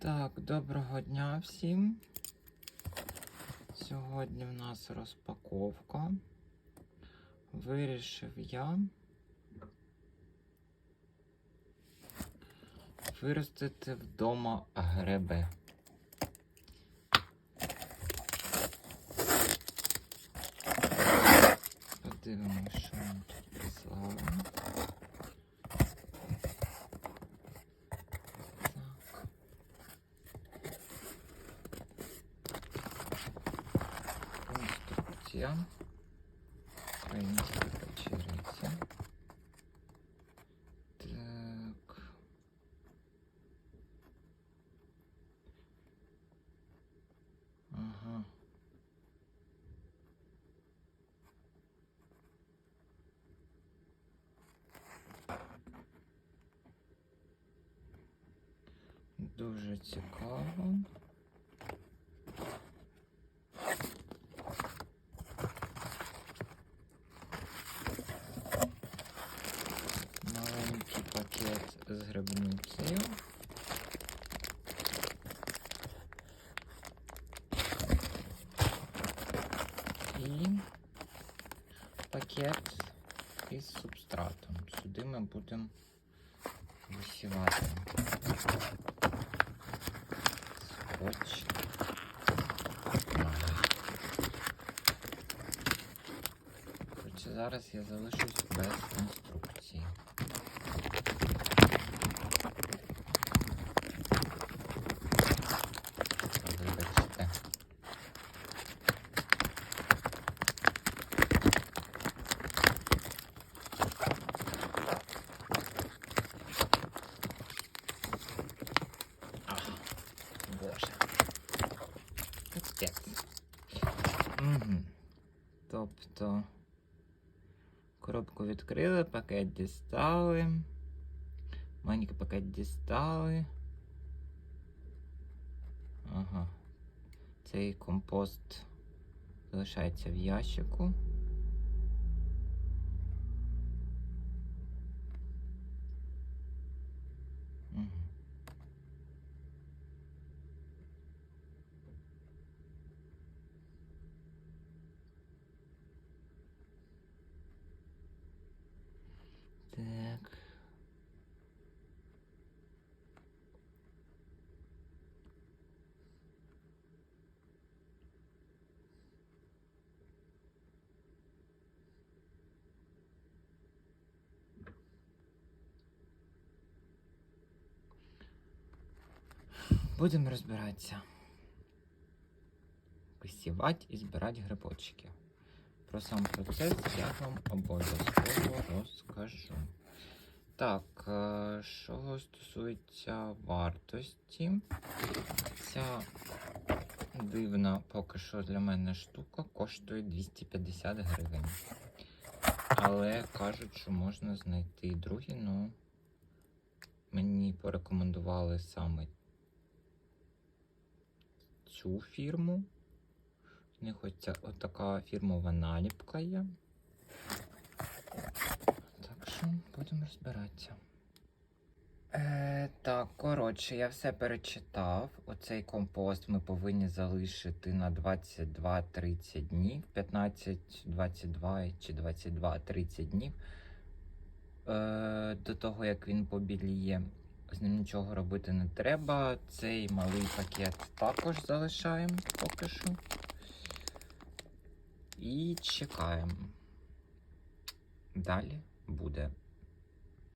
Так, доброго дня всім. Сьогодні в нас розпаковка. Вирішив я виростити вдома гриби. Подивимося, що нам тут прислали. Так. Інструкція. Українська печериця. Так. Ага. Дуже цікаво. Маленький пакет з грибницею. І пакет із субстратом. Сюди ми будемо висівати скотч. Зараз я залишусь без інструкції. Угу. Тобто коробку відкрили, пакет дістали. Маленький пакет дістали. Ага. Цей компост залишається в ящику. Будемо розбиратися. Висівати і збирати грибочки. Про сам процес я вам обов'язково розкажу. Так, що стосується вартості, ця дивна поки що для мене штука коштує 250 гривень. Але кажуть, що можна знайти другі, ну мені порекомендували саме цю фірму. У них ось ця отака фірмова наліпка є. Так що будемо розбиратися. Е, так, коротше, я все перечитав. Оцей компост ми повинні залишити на 22-30 днів, 15-22 чи 22-30 днів. Е, до того, як він побіліє, з ним нічого робити не треба. Цей малий пакет також залишаємо поки що. І чекаємо. Далі буде